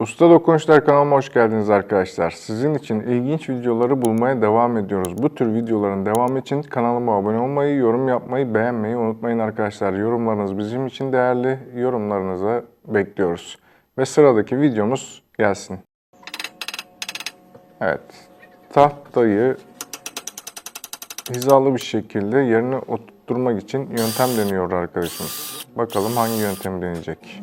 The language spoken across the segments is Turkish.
Usta Dokunuşlar kanalıma hoş geldiniz arkadaşlar. Sizin için ilginç videoları bulmaya devam ediyoruz. Bu tür videoların devamı için kanalıma abone olmayı, yorum yapmayı, beğenmeyi unutmayın arkadaşlar. Yorumlarınız bizim için değerli. Yorumlarınızı bekliyoruz. Ve sıradaki videomuz gelsin. Evet. Tahtayı hizalı bir şekilde yerine oturtturmak için yöntem deniyor arkadaşımız. Bakalım hangi yöntem deneyecek.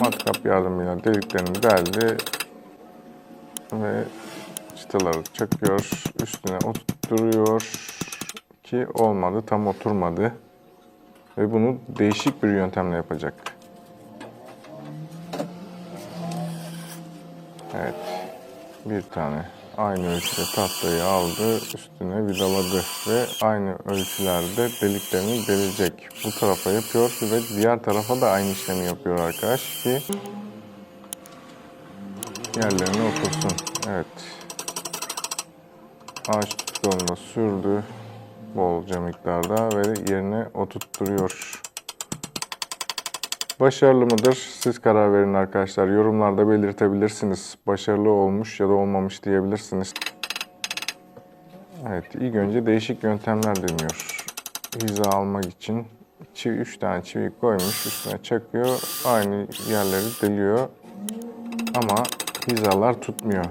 Matkap yardımıyla deliklerini deldi. Ve çıtaları çakıyor, üstüne oturtuyor. Ki olmadı, tam oturmadı. Ve bunu değişik bir yöntemle yapacak. Evet, bir tane aynı ölçüde tahtayı aldı, üstüne vidaladı ve aynı ölçülerde deliklerini delecek. Bu tarafa yapıyor ve diğer tarafa da aynı işlemi yapıyor arkadaş ki yerlerine otursun. Evet. Ağaç tutalına sürdü bolca miktarda ve yerine oturtturuyor. Başarılı mıdır? Siz karar verin arkadaşlar. Yorumlarda belirtebilirsiniz. Başarılı olmuş ya da olmamış diyebilirsiniz. Evet, ilk önce değişik yöntemler deniyor. Hiza almak için çivi, 3 tane çivi koymuş, üstüne çakıyor. Aynı yerleri deliyor. Ama hizalar tutmuyor.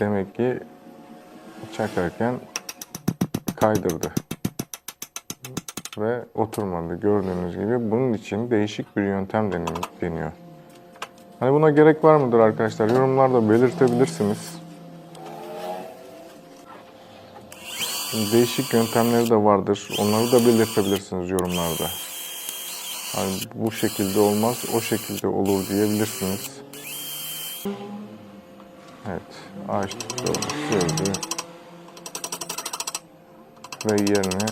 Demek ki çakarken kaydırdı ve oturmadı. Gördüğünüz gibi bunun için değişik bir yöntem deni- deniyor. Hani buna gerek var mıdır arkadaşlar? Yorumlarda belirtebilirsiniz. Değişik yöntemleri de vardır. Onları da belirtebilirsiniz yorumlarda. Hani bu şekilde olmaz, o şekilde olur diyebilirsiniz. Evet, ağaç tutu sürdü ve yerine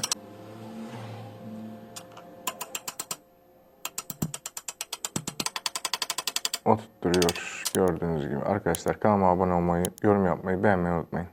oturtturuyor gördüğünüz gibi. Arkadaşlar kanalıma abone olmayı, yorum yapmayı, beğenmeyi unutmayın.